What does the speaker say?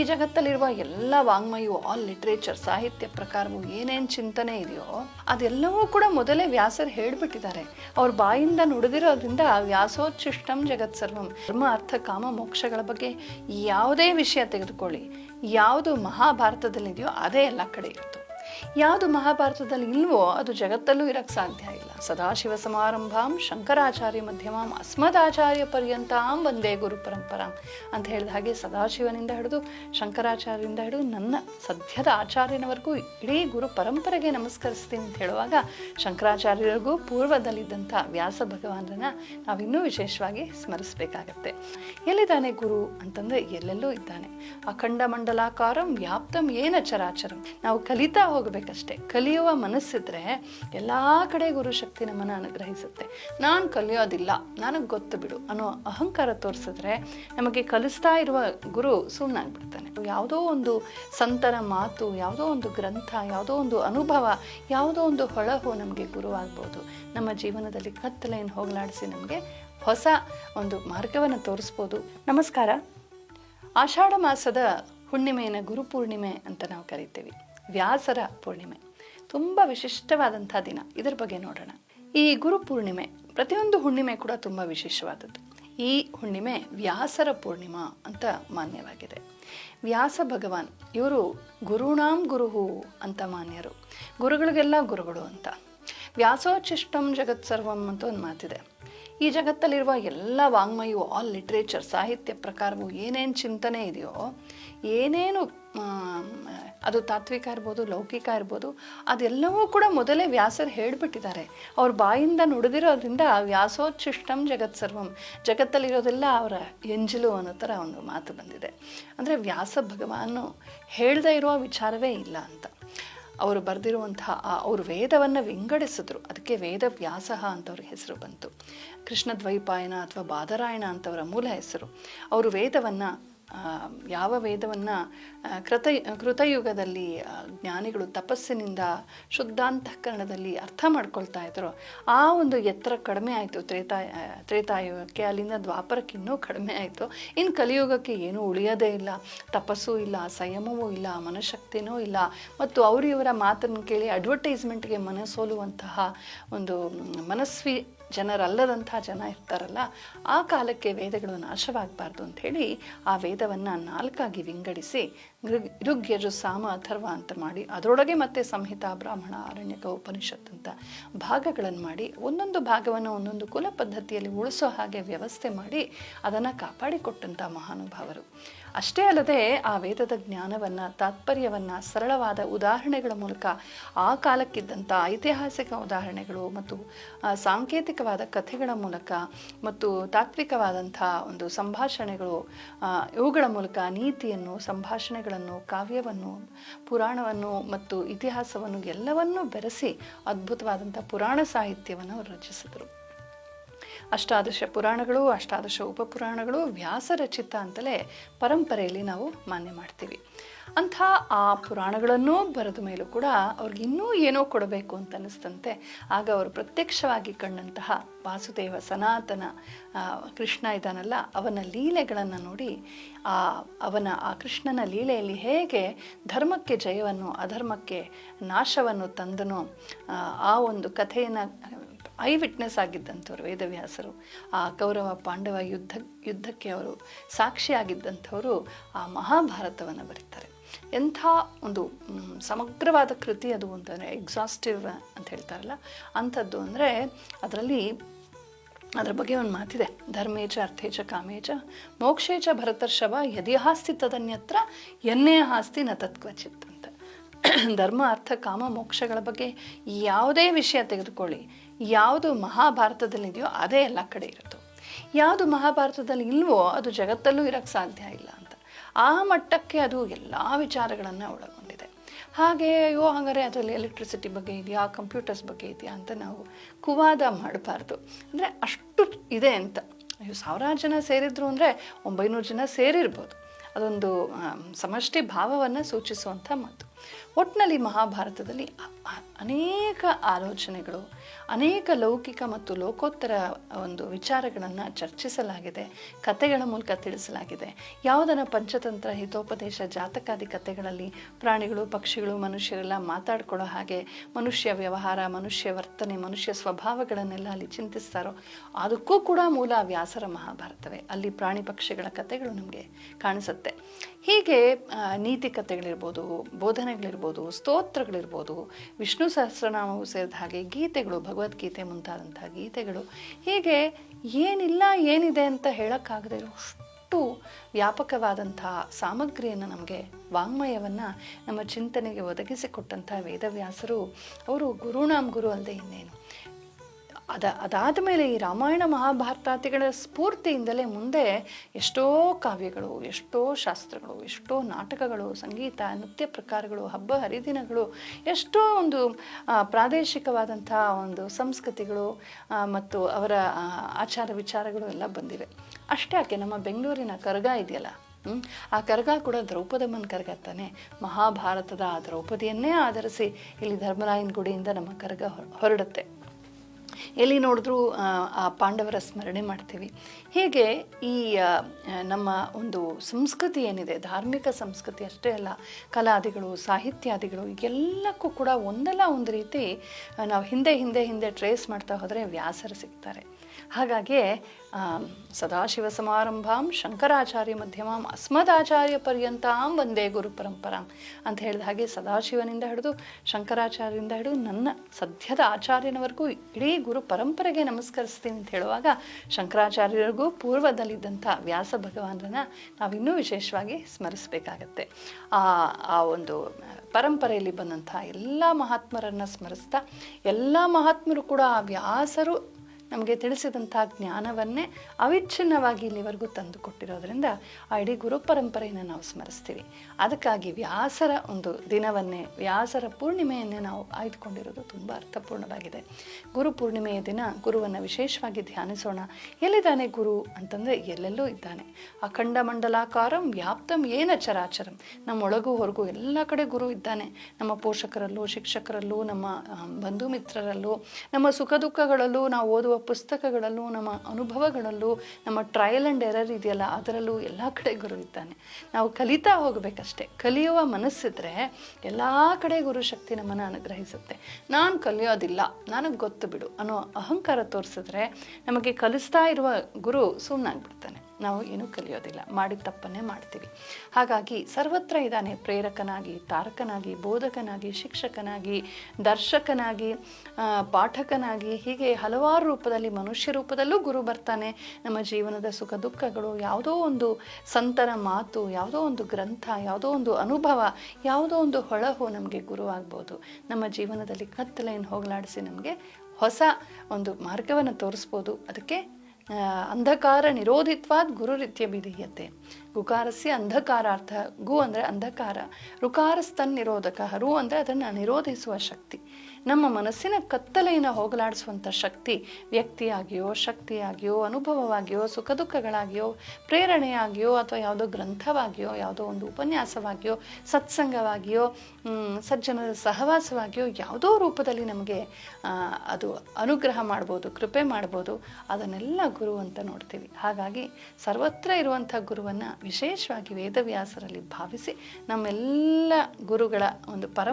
ಈ ಜಗತ್ತಲ್ಲಿರುವ ಎಲ್ಲ ವಾಂಗ್ಮಯವು all literature ಸಾಹಿತ್ಯ ಪ್ರಕಾರವು ಏನೇನು ಚಿಂತನೆ ಇದೆಯೋ ಅದೆಲ್ಲವೂ ಕೂಡ ಮೊದಲೇ ವ್ಯಾಸರು ಹೇಳ್ಬಿಟ್ಟಿದ್ದಾರೆ. ಅವ್ರ ಬಾಯಿಂದ ನುಡಿದಿರೋದ್ರಿಂದ ವ್ಯಾಸೋಚ್ಚಿಷ್ಟಂ ಜಗತ್ ಸರ್ವಂ ಧರ್ಮ, ಅರ್ಥ, ಕಾಮ, ಮೋಕ್ಷಗಳ ಬಗ್ಗೆ ಯಾವುದೇ ವಿಷಯ ತೆಗೆದುಕೊಳ್ಳಿ, ಯಾವುದು ಮಹಾಭಾರತದಲ್ಲಿದೆಯೋ ಅದೇ ಎಲ್ಲ ಕಡೆ ಇರುತ್ತೆ ಯಾವುದು ಮಹಾಭಾರತದಲ್ಲಿ ಇಲ್ವೋ ಅದು ಜಗತ್ತಲ್ಲೂ ಇರಕ್ಕೆ ಸಾಧ್ಯ ಇಲ್ಲ. ಸದಾಶಿವ ಸಮಾರಂಭಾಂ ಶಂಕರಾಚಾರ್ಯ ಮಧ್ಯಮಾಂ ಅಸ್ಮದಾಚಾರ್ಯ ಪರ್ಯಂತಾಂ ಒಂದೇ ಗುರು ಪರಂಪರಾಂ ಅಂತ ಹೇಳಿದ ಹಾಗೆ ಸದಾಶಿವನಿಂದ ಹಿಡಿದು ಶಂಕರಾಚಾರ್ಯರಿಂದ ಹಿಡಿದು ನನ್ನ ಸದ್ಯದ ಆಚಾರ್ಯನವರೆಗೂ ಇಡೀ ಗುರು ಪರಂಪರೆಗೆ ನಮಸ್ಕರಿಸ್ತೀನಿ ಅಂತ ಹೇಳುವಾಗ ಶಂಕರಾಚಾರ್ಯರಿಗೂ ಪೂರ್ವದಲ್ಲಿದ್ದಂಥ ವ್ಯಾಸ ಭಗವಾನರನ್ನ ನಾವಿನ್ನೂ ವಿಶೇಷವಾಗಿ ಸ್ಮರಿಸಬೇಕಾಗತ್ತೆ. ಎಲ್ಲಿದ್ದಾನೆ ಗುರು ಅಂತಂದರೆ ಎಲ್ಲೆಲ್ಲೂ ಇದ್ದಾನೆ. ಅಖಂಡ ಮಂಡಲಾಕಾರಂ ವ್ಯಾಪ್ತಂ ಏನ ಚರಾಚರಂ. ನಾವು ಕಲಿತಾ ಹೋಗಬೇಕಷ್ಟೆ ಕಲಿಯುವ ಮನಸ್ಸಿದ್ರೆ ಎಲ್ಲ ಕಡೆ ಗುರು ಶಕ್ತಿ ನಮ್ಮನ್ನು ಅನುಗ್ರಹಿಸುತ್ತೆ. ನಾನು ಕಲಿಯೋದಿಲ್ಲ, ನನಗೆ ಗೊತ್ತು ಬಿಡು ಅನ್ನೋ ಅಹಂಕಾರ ತೋರಿಸಿದ್ರೆ ನಮಗೆ ಕಲಿಸ್ತಾ ಇರುವ ಗುರು ಸುಮ್ಮನಾಗ್ಬಿಡ್ತಾನೆ ಯಾವುದೋ ಒಂದು ಸಂತರ ಮಾತು, ಯಾವುದೋ ಒಂದು ಗ್ರಂಥ, ಯಾವುದೋ ಒಂದು ಅನುಭವ, ಯಾವುದೋ ಒಂದು ಹೊಳಹು ನಮಗೆ ಗುರು ಆಗ್ಬೋದು. ನಮ್ಮ ಜೀವನದಲ್ಲಿ ಕತ್ತಲೆಯನ್ನು ಹೋಗಲಾಡಿಸಿ ನಮಗೆ ಹೊಸ ಒಂದು ಮಾರ್ಗವನ್ನು ತೋರಿಸ್ಬೋದು. ನಮಸ್ಕಾರ. ಆಷಾಢ ಮಾಸದ ಹುಣ್ಣಿಮೆಯನ್ನು ಗುರುಪೂರ್ಣಿಮೆ ಅಂತ ನಾವು ಕರಿತೀವಿ. ವ್ಯಾಸರ ಪೂರ್ಣಿಮೆ. ತುಂಬ ವಿಶಿಷ್ಟವಾದಂಥ ದಿನ. ಇದರ ಬಗ್ಗೆ ನೋಡೋಣ. ಈ ಗುರು ಪೂರ್ಣಿಮೆ ಪ್ರತಿಯೊಂದು ಹುಣ್ಣಿಮೆ ಕೂಡ ತುಂಬ ವಿಶೇಷವಾದದ್ದು. ಈ ಹುಣ್ಣಿಮೆ ವ್ಯಾಸರ ಪೂರ್ಣಿಮಾ ಅಂತ ಮಾನ್ಯವಾಗಿದೆ. ವ್ಯಾಸ ಭಗವಾನ್, ಇವರು ಗುರುಣಾಂ ಗುರುಹು ಅಂತ ಮಾನ್ಯರು. ಗುರುಗಳಿಗೆಲ್ಲ ಗುರುಗಳು ಅಂತ. ವ್ಯಾಸೋಚಿಷ್ಟಂ ಜಗತ್ ಸರ್ವಂ ಅಂತ ಒಂದು ಮಾತಿದೆ. ಈ ಜಗತ್ತಲ್ಲಿರುವ ಎಲ್ಲ ವಾಂಗ್ಮಯವು ಆಲ್ ಲಿಟ್ರೇಚರ್ ಸಾಹಿತ್ಯ ಪ್ರಕಾರವು ಏನೇನು ಚಿಂತನೆ ಇದೆಯೋ, ಏನೇನು ಅದು ತಾತ್ವಿಕ ಇರ್ಬೋದು, ಲೌಕಿಕ ಇರ್ಬೋದು, ಅದೆಲ್ಲವೂ ಕೂಡ ಮೊದಲೇ ವ್ಯಾಸರು ಹೇಳಿಬಿಟ್ಟಿದ್ದಾರೆ. ಅವ್ರ ಬಾಯಿಂದ ನುಡಿದಿರೋದ್ರಿಂದ ವ್ಯಾಸೋಚ್ಛಿಷ್ಟಂ ಜಗತ್ ಸರ್ವಂ. ಜಗತ್ತಲ್ಲಿರೋದೆಲ್ಲ ಅವರ ಎಂಜಲು ಅನ್ನೋ ಥರ ಒಂದು ಮಾತು ಬಂದಿದೆ. ಅಂದರೆ ವ್ಯಾಸ ಭಗವಾನು ಹೇಳದೇ ಇರುವ ವಿಚಾರವೇ ಇಲ್ಲ ಅಂತ. ಅವರು ಬರೆದಿರುವಂತಹ ಅವರು ವೇದವನ್ನು ವಿಂಗಡಿಸಿದ್ರು. ಅದಕ್ಕೆ ವೇದ ವ್ಯಾಸ ಅಂತವ್ರ ಹೆಸರು ಬಂತು. ಕೃಷ್ಣ ದ್ವೈಪಾಯನ ಅಥವಾ ಬಾದರಾಯಣ ಅಂತವರ ಮೂಲ ಹೆಸರು. ಅವರು ವೇದವನ್ನು ಯಾವ ವೇದವನ್ನು ಕೃತ, ಕೃತಯುಗದಲ್ಲಿ ಜ್ಞಾನಿಗಳು ತಪಸ್ಸಿನಿಂದ ಶುದ್ಧಾಂತಃಕರಣದಲ್ಲಿ ಅರ್ಥ ಮಾಡ್ಕೊಳ್ತಾ ಇದ್ರು, ಆ ಒಂದು ಎತ್ತರ ಕಡಿಮೆ ಆಯಿತು. ತ್ರೇತಾಯ ತ್ರೇತಾಯುಗಕ್ಕೆ ಅಲ್ಲಿಂದ ದ್ವಾಪರಕ್ಕೆ ಇನ್ನೂ ಕಡಿಮೆ ಆಯಿತು. ಇನ್ನು ಕಲಿಯುಗಕ್ಕೆ ಏನೂ ಉಳಿಯೋದೇ ಇಲ್ಲ. ತಪಸ್ಸೂ ಇಲ್ಲ, ಸಂಯಮವೂ ಇಲ್ಲ, ಮನಶಕ್ತಿನೂ ಇಲ್ಲ. ಮತ್ತು ಅವರಿವರ ಮಾತನ್ನು ಕೇಳಿ ಅಡ್ವರ್ಟೈಸ್ಮೆಂಟ್ಗೆ ಮನಸೋಲುವಂತಹ ಒಂದು ಮನಸ್ವಿ ಜನರಲ್ಲದಂಥ ಜನ ಇರ್ತಾರಲ್ಲ, ಆ ಕಾಲಕ್ಕೆ ವೇದಗಳು ನಾಶವಾಗಬಾರ್ದು ಅಂಥೇಳಿ ಆ ವೇದವನ್ನು ನಾಲ್ಕಾಗಿ ವಿಂಗಡಿಸಿ ಋಗ್ ಋಗ್ ಯಜು ಸಾಮ ಅಥರ್ವ ಅಂತ ಮಾಡಿ ಅದರೊಳಗೆ ಮತ್ತೆ ಸಂಹಿತ, ಬ್ರಾಹ್ಮಣ, ಅರಣ್ಯಕ, ಉಪನಿಷತ್ ಅಂತ ಭಾಗಗಳನ್ನು ಮಾಡಿ ಒಂದೊಂದು ಭಾಗವನ್ನು ಒಂದೊಂದು ಕುಲ ಪದ್ಧತಿಯಲ್ಲಿ ಉಳಿಸೋ ಹಾಗೆ ವ್ಯವಸ್ಥೆ ಮಾಡಿ ಅದನ್ನು ಕಾಪಾಡಿಕೊಟ್ಟಂಥ ಮಹಾನುಭಾವರು. ಅಷ್ಟೇ ಅಲ್ಲದೆ ಆ ವೇದದ ಜ್ಞಾನವನ್ನು, ತಾತ್ಪರ್ಯವನ್ನು, ಸರಳವಾದ ಉದಾಹರಣೆಗಳ ಮೂಲಕ ಆ ಕಾಲಕ್ಕಿದ್ದಂಥ ಐತಿಹಾಸಿಕ ಉದಾಹರಣೆಗಳು ಮತ್ತು ಸಾಂಕೇತಿಕವಾದ ಕಥೆಗಳ ಮೂಲಕ ಮತ್ತು ತಾತ್ವಿಕವಾದಂಥ ಒಂದು ಸಂಭಾಷಣೆಗಳು ಇವುಗಳ ಮೂಲಕ ನೀತಿಯನ್ನು, ಸಂಭಾಷಣೆಗಳನ್ನು, ಕಾವ್ಯವನ್ನು, ಪುರಾಣವನ್ನು ಮತ್ತು ಇತಿಹಾಸವನ್ನು ಎಲ್ಲವನ್ನೂ ಬೆರೆಸಿ ಅದ್ಭುತವಾದಂಥ ಪುರಾಣ ಸಾಹಿತ್ಯವನ್ನು ರಚಿಸಿದರು. ಅಷ್ಟಾದಶ ಪುರಾಣಗಳು ಅಷ್ಟಾದಶ ಉಪಪುರಾಣಗಳು ವ್ಯಾಸರಚಿತ ಅಂತಲೇ ಪರಂಪರೆಯಲ್ಲಿ ನಾವು ಮಾನ್ಯ ಮಾಡ್ತೀವಿ. ಅಂಥ ಆ ಪುರಾಣಗಳನ್ನೂ ಬರೆದ ಮೇಲೂ ಕೂಡ ಅವ್ರಿಗೆ ಇನ್ನೂ ಏನೋ ಕೊಡಬೇಕು ಅಂತ ಅನ್ನಿಸ್ತಂತೆ ಆಗ ಅವರು ಪ್ರತ್ಯಕ್ಷವಾಗಿ ಕಂಡಂತಹ ವಾಸುದೇವ ಸನಾತನ ಕೃಷ್ಣ ಇದ್ದಾನಲ್ಲ ಅವನ ಲೀಲೆಗಳನ್ನು ನೋಡಿ ಆ ಅವನ ಆ ಕೃಷ್ಣನ ಲೀಲೆಯಲ್ಲಿ ಹೇಗೆ ಧರ್ಮಕ್ಕೆ ಜಯವನ್ನು ಅಧರ್ಮಕ್ಕೆ ನಾಶವನ್ನು ತಂದನೋ ಆ, ಆ ಒಂದು ಕಥೆಯನ್ನು ಐ ವಿಟ್ನೆಸ್ ಆಗಿದ್ದಂಥವ್ರು, ವೇದವ್ಯಾಸರು, ಆ ಕೌರವ ಪಾಂಡವ ಯುದ್ಧ, ಯುದ್ಧಕ್ಕೆ ಅವರು ಸಾಕ್ಷಿಯಾಗಿದ್ದಂಥವರು ಆ ಮಹಾಭಾರತವನ್ನು ಬರೀತಾರೆ. ಎಂಥ ಒಂದು ಸಮಗ್ರವಾದ ಕೃತಿ ಅದು ಅಂತಂದರೆ ಎಕ್ಸಾಸ್ಟಿವ್ ಅಂತ ಹೇಳ್ತಾರಲ್ಲ, ಅಂಥದ್ದು ಅಂದರೆ ಅದರಲ್ಲಿ ಅದರ ಬಗ್ಗೆ ಒಂದು ಮಾತಿದೆ. ಧರ್ಮೇಚ, ಅರ್ಥೇಚ, ಕಾಮೇಚ, ಮೋಕ್ಷೇಚ ಭರತರ್ಷಭ ಯದಿ ಹಾಸ್ತಿ ತದನ್ಯತ್ರ ಎನ್ನೇ ಹಾಸ್ತಿ ನ ಧರ್ಮ, ಅರ್ಥ, ಕಾಮ, ಮೋಕ್ಷಗಳ ಬಗ್ಗೆ ಯಾವುದೇ ವಿಷಯ ತೆಗೆದುಕೊಳ್ಳಿ, ಯಾವುದು ಮಹಾಭಾರತದಲ್ಲಿದೆಯೋ ಅದೇ ಎಲ್ಲ ಕಡೆ ಇರುತ್ತೆ. ಯಾವುದು ಮಹಾಭಾರತದಲ್ಲಿ ಇಲ್ವೋ ಅದು ಜಗತ್ತಲ್ಲೂ ಇರೋಕ್ಕೆ ಸಾಧ್ಯ ಇಲ್ಲ ಅಂತ. ಆ ಮಟ್ಟಕ್ಕೆ ಅದು ಎಲ್ಲ ವಿಚಾರಗಳನ್ನು ಒಳಗೊಂಡಿದೆ. ಹಾಗೆ, ಅಯ್ಯೋ, ಹಾಗಾದರೆ ಅದರಲ್ಲಿ ಎಲೆಕ್ಟ್ರಿಸಿಟಿ ಬಗ್ಗೆ ಇದೆಯಾ ಕಂಪ್ಯೂಟರ್ಸ್ ಬಗ್ಗೆ ಇದೆಯಾ ಅಂತ ನಾವು ಕುವಾದ ಮಾಡಬಾರ್ದು. ಅಂದರೆ ಅಷ್ಟು ಇದೆ ಅಂತ. ಅಯ್ಯೋ, ಸಾವಿರಾರು ಜನ ಸೇರಿದ್ರು ಅಂದರೆ ಒಂಬೈನೂರು ಜನ ಸೇರಿರ್ಬೋದು. ಅದೊಂದು ಸಮಷ್ಟಿ ಭಾವವನ್ನು ಸೂಚಿಸುವಂಥ ಮಾತು. ಒಟ್ಟಿನಲ್ಲಿ ಮಹಾಭಾರತದಲ್ಲಿ ಅನೇಕ ಆಲೋಚನೆಗಳು, ಅನೇಕ ಲೌಕಿಕ ಮತ್ತು ಲೋಕೋತ್ತರ ಒಂದು ವಿಚಾರಗಳನ್ನು ಚರ್ಚಿಸಲಾಗಿದೆ ಕಥೆಗಳ ಮೂಲಕ ತಿಳಿಸಲಾಗಿದೆ. ಯಾವುದನ್ನು ಪಂಚತಂತ್ರ, ಹಿತೋಪದೇಶ, ಜಾತಕಾದಿ ಕಥೆಗಳಲ್ಲಿ ಪ್ರಾಣಿಗಳು, ಪಕ್ಷಿಗಳು, ಮನುಷ್ಯರೆಲ್ಲ ಮಾತಾಡ್ಕೊಳ್ಳೋ ಹಾಗೆ ಮನುಷ್ಯ ವ್ಯವಹಾರ, ಮನುಷ್ಯ ವರ್ತನೆ, ಮನುಷ್ಯ ಸ್ವಭಾವಗಳನ್ನೆಲ್ಲ ಅಲ್ಲಿ ಚಿಂತಿಸ್ತಾರೋ, ಅದಕ್ಕೂ ಕೂಡ ಮೂಲ ವ್ಯಾಸರ ಮಹಾಭಾರತವೇ. ಅಲ್ಲಿ ಪ್ರಾಣಿ ಪಕ್ಷಿಗಳ ಕಥೆಗಳು ನಮಗೆ ಕಾಣಿಸುತ್ತೆ. ಹೀಗೆ ನೀತಿ ಕಥೆಗಳಿರ್ಬೋದು ಬೋಧನೆಗಳಿರ್ಬೋದು ಸ್ತೋತ್ರಗಳಿರ್ಬೋದು, ವಿಷ್ಣು ಸಹಸ್ರನಾಮವು ಸೇರಿದ ಹಾಗೆ ಗೀತೆಗಳು, ಭಗವದ್ಗೀತೆ ಮುಂತಾದಂಥ ಗೀತೆಗಳು. ಹೀಗೆ ಏನಿಲ್ಲ, ಏನಿದೆ ಅಂತ ಹೇಳೋಕ್ಕಾಗದೇ ಇರೋ ಅಷ್ಟು ವ್ಯಾಪಕವಾದಂಥ ಸಾಮಗ್ರಿಯನ್ನು ನಮಗೆ ವಾಂಗ್ಮಯವನ್ನು ನಮ್ಮ ಚಿಂತನೆಗೆ ಒದಗಿಸಿಕೊಟ್ಟಂಥ ವೇದವ್ಯಾಸರು, ಅವರು ಗುರುಣಾಮ್ ಗುರು ಅಲ್ಲದೆ ಇನ್ನೇನು. ಅದ ಅದಾದ ಮೇಲೆ ಈ ರಾಮಾಯಣ ಮಹಾಭಾರತಾದಿಗಳ ಸ್ಫೂರ್ತಿಯಿಂದಲೇ ಮುಂದೆ ಎಷ್ಟೋ ಕಾವ್ಯಗಳು, ಎಷ್ಟೋ ಶಾಸ್ತ್ರಗಳು, ಎಷ್ಟೋ ನಾಟಕಗಳು, ಸಂಗೀತ, ನೃತ್ಯ ಪ್ರಕಾರಗಳು, ಹಬ್ಬ ಹರಿದಿನಗಳು, ಎಷ್ಟೋ ಒಂದು ಪ್ರಾದೇಶಿಕವಾದಂಥ ಒಂದು ಸಂಸ್ಕೃತಿಗಳು ಮತ್ತು ಅವರ ಆಚಾರ ವಿಚಾರಗಳು ಎಲ್ಲ ಬಂದಿವೆ. ಅಷ್ಟೇ ಯಾಕೆ ನಮ್ಮ ಬೆಂಗಳೂರಿನ ಕರಗ ಇದೆಯಲ್ಲ? ಆ ಕರಗ ಕೂಡ ದ್ರೌಪದಮ್ಮನ ಕರಗ ತಾನೆ. ಮಹಾಭಾರತದ ಆ ದ್ರೌಪದಿಯನ್ನೇ ಆಧರಿಸಿ ಇಲ್ಲಿ ಧರ್ಮರಾಯನ ಗುಡಿಯಿಂದ ನಮ್ಮ ಕರಗ ಹೊರ- ಹೊರಡುತ್ತೆ. ಎಲ್ಲಿ ನೋಡಿದ್ರೂ ಆ, ಪಾಂಡವರ ಸ್ಮರಣೆ ಮಾಡ್ತೀವಿ. ಹೀಗೆ ಈ ನಮ್ಮ ಒಂದು ಸಂಸ್ಕೃತಿ ಏನಿದೆ ಧಾರ್ಮಿಕ ಸಂಸ್ಕೃತಿ ಅಷ್ಟೇ ಅಲ್ಲ ಕಲಾದಿಗಳು ಸಾಹಿತ್ಯಾದಿಗಳು ಎಲ್ಲಕ್ಕೂ ಕೂಡ ಒಂದಲ್ಲ ಒಂದು ರೀತಿ ನಾವು ಹಿಂದೆ ಹಿಂದೆ ಹಿಂದೆ ಟ್ರೇಸ್ ಮಾಡ್ತಾ ಹೋದರೆ ವ್ಯಾಸರು ಸಿಗ್ತಾರೆ. ಹಾಗಾಗಿ ಸದಾಶಿವ ಸಮಾರಂಭಾಂ ಶಂಕರಾಚಾರ್ಯ ಮಧ್ಯಮಾಂ ಅಸ್ಮದಾಚಾರ್ಯ ಪರ್ಯಂತಾಂ ಒಂದೇ ಗುರು ಪರಂಪರಾಂ ಅಂತ ಹೇಳಿದ ಹಾಗೆ ಸದಾಶಿವನಿಂದ ಹಿಡಿದು ಶಂಕರಾಚಾರ್ಯರಿಂದ ಹಿಡಿದು ನನ್ನ ಸದ್ಯದ ಆಚಾರ್ಯನವರೆಗೂ ಇಡೀ ಗುರು ಪರಂಪರೆಗೆ ನಮಸ್ಕರಿಸ್ತೀನಿ ಅಂತ ಹೇಳುವಾಗ ಶಂಕರಾಚಾರ್ಯರಿಗೂ ಪೂರ್ವದಲ್ಲಿದ್ದಂಥ ವ್ಯಾಸ ಭಗವಾನರನ್ನ ನಾವಿನ್ನೂ ವಿಶೇಷವಾಗಿ ಸ್ಮರಿಸಬೇಕಾಗತ್ತೆ. ಆ ಆ ಒಂದು ಪರಂಪರೆಯಲ್ಲಿ ಬಂದಂಥ ಎಲ್ಲ ಮಹಾತ್ಮರನ್ನು ಸ್ಮರಿಸ್ತಾ ಎಲ್ಲ ಮಹಾತ್ಮರು ಕೂಡ ಆ ವ್ಯಾಸರು ನಮಗೆ ತಿಳಿಸಿದಂಥ ಜ್ಞಾನವನ್ನೇ ಅವಿಚ್ಛಿನ್ನವಾಗಿ ಇಲ್ಲಿವರೆಗೂ ತಂದು ಕೊಟ್ಟಿರೋದ್ರಿಂದ ಆ ಇಡೀ ಗುರು ಪರಂಪರೆಯನ್ನು ನಾವು ಸ್ಮರಿಸ್ತೀವಿ. ಅದಕ್ಕಾಗಿ ವ್ಯಾಸರ ಒಂದು ದಿನವನ್ನೇ, ವ್ಯಾಸರ ಪೂರ್ಣಿಮೆಯನ್ನೇ ನಾವು ಆಯ್ದುಕೊಂಡಿರೋದು ತುಂಬ ಅರ್ಥಪೂರ್ಣವಾಗಿದೆ. ಗುರು ಪೂರ್ಣಿಮೆಯ ದಿನ ಗುರುವನ್ನು ವಿಶೇಷವಾಗಿ ಧ್ಯಾನಿಸೋಣ. ಎಲ್ಲಿದ್ದಾನೆ ಗುರು ಅಂತಂದರೆ ಎಲ್ಲೆಲ್ಲೂ ಇದ್ದಾನೆ. ಅಖಂಡ ಮಂಡಲಾಕಾರಂ ವ್ಯಾಪ್ತಂ ಏನ ಚರಾಚರಂ. ನಮ್ಮೊಳಗೂ ಹೊರಗೂ ಎಲ್ಲ ಕಡೆ ಗುರು ಇದ್ದಾನೆ. ನಮ್ಮ ಪೋಷಕರಲ್ಲೂ, ಶಿಕ್ಷಕರಲ್ಲೂ, ನಮ್ಮ ಬಂಧು ಮಿತ್ರರಲ್ಲೂ ನಮ್ಮ ಸುಖ ದುಃಖಗಳಲ್ಲೂ ನಾವು ಓದುವ ಪುಸ್ತಕಗಳಲ್ಲೂ, ನಮ್ಮ ಅನುಭವಗಳಲ್ಲೂ, ನಮ್ಮ ಟ್ರಯಲ್ ಆ್ಯಂಡ್ ಎರರ್ ಇದೆಯಲ್ಲ, ಅದರಲ್ಲೂ ಎಲ್ಲ ಕಡೆ ಗುರು ಇದ್ದಾನೆ. ನಾವು ಕಲಿತಾ ಹೋಗಬೇಕಷ್ಟೆ. ಕಲಿಯುವ ಮನಸ್ಸಿದ್ರೆ ಎಲ್ಲ ಕಡೆ ಗುರು ಶಕ್ತಿ ನಮ್ಮನ್ನು ಅನುಗ್ರಹಿಸುತ್ತೆ. ನಾನು ಕಲಿಯೋದಿಲ್ಲ, ನನಗೆ ಗೊತ್ತು ಬಿಡು ಅನ್ನೋ ಅಹಂಕಾರ ತೋರಿಸಿದ್ರೆ ನಮಗೆ ಕಲಿಸ್ತಾ ಇರುವ ಗುರು ಸುಮ್ಮನಾಗ್ಬಿಡ್ತಾನೆ ನಾವು ಏನೂ ಕಲಿಯೋದಿಲ್ಲ, ಮಾಡಿದ ತಪ್ಪನ್ನೇ ಮಾಡ್ತೀವಿ. ಹಾಗಾಗಿ ಸರ್ವತ್ರ ಇದ್ದಾನೆ ಪ್ರೇರಕನಾಗಿ, ತಾರಕನಾಗಿ, ಬೋಧಕನಾಗಿ, ಶಿಕ್ಷಕನಾಗಿ, ದರ್ಶಕನಾಗಿ ಪಾಠಕನಾಗಿ, ಹೀಗೆ ಹಲವಾರು ರೂಪದಲ್ಲಿ, ಮನುಷ್ಯ ರೂಪದಲ್ಲೂ ಗುರು ಬರ್ತಾನೆ. ನಮ್ಮ ಜೀವನದ ಸುಖ ದುಃಖಗಳು, ಯಾವುದೋ ಒಂದು ಸಂತರ ಮಾತು, ಯಾವುದೋ ಒಂದು ಗ್ರಂಥ, ಯಾವುದೋ ಒಂದು ಅನುಭವ, ಯಾವುದೋ ಒಂದು ಹೊಳಹು ನಮಗೆ ಗುರು ಆಗ್ಬೋದು. ನಮ್ಮ ಜೀವನದಲ್ಲಿ ಕತ್ತಲೆಯನ್ನು ಹೋಗಲಾಡಿಸಿ ನಮಗೆ ಹೊಸ ಒಂದು ಮಾರ್ಗವನ್ನು ತೋರಿಸ್ಬೋದು. ಅದಕ್ಕೆ ಅಂಧಕಾರ ನಿರೋಧಿತ್ವಾದ್ ಗುರುರಿತ್ಯ ಬಿಧೀಯತೆ ಗುಕಾರಸ್ಯ ಅಂಧಕಾರಾರ್ಥ. ಗು ಅಂದರೆ ಅಂಧಕಾರ. ರುಕಾರಸ್ತನ್ ನಿರೋಧಕ ರು ಅಂದರೆ ಅದನ್ನು ನಿರೋಧಿಸುವ ಶಕ್ತಿ. ನಮ್ಮ ಮನಸ್ಸಿನ ಕತ್ತಲೆಯನ್ನು ಹೋಗಲಾಡಿಸುವಂಥ ಶಕ್ತಿ. ವ್ಯಕ್ತಿಯಾಗಿಯೋ, ಶಕ್ತಿಯಾಗಿಯೋ, ಅನುಭವವಾಗಿಯೋ, ಸುಖ ದುಃಖಗಳಾಗಿಯೋ, ಪ್ರೇರಣೆಯಾಗಿಯೋ, ಅಥವಾ ಯಾವುದೋ ಗ್ರಂಥವಾಗಿಯೋ, ಯಾವುದೋ ಒಂದು ಉಪನ್ಯಾಸವಾಗಿಯೋ, ಸತ್ಸಂಗವಾಗಿಯೋ ಸಜ್ಜನರ ಸಹವಾಸವಾಗಿಯೋ, ಯಾವುದೋ ರೂಪದಲ್ಲಿ ನಮಗೆ ಅದು ಅನುಗ್ರಹ ಮಾಡ್ಬೋದು, ಕೃಪೆ ಮಾಡ್ಬೋದು, ಅದನ್ನೆಲ್ಲ ಗುರು ಅಂತ ನೋಡ್ತೀವಿ. ಹಾಗಾಗಿ ಸರ್ವತ್ರ ಇರುವಂಥ ಗುರುವನ್ನು ವಿಶೇಷವಾಗಿ ವೇದವ್ಯಾಸರಲ್ಲಿ ಭಾವಿಸಿ ನಮ್ಮೆಲ್ಲ ಗುರುಗಳ ಒಂದು ಪರಂ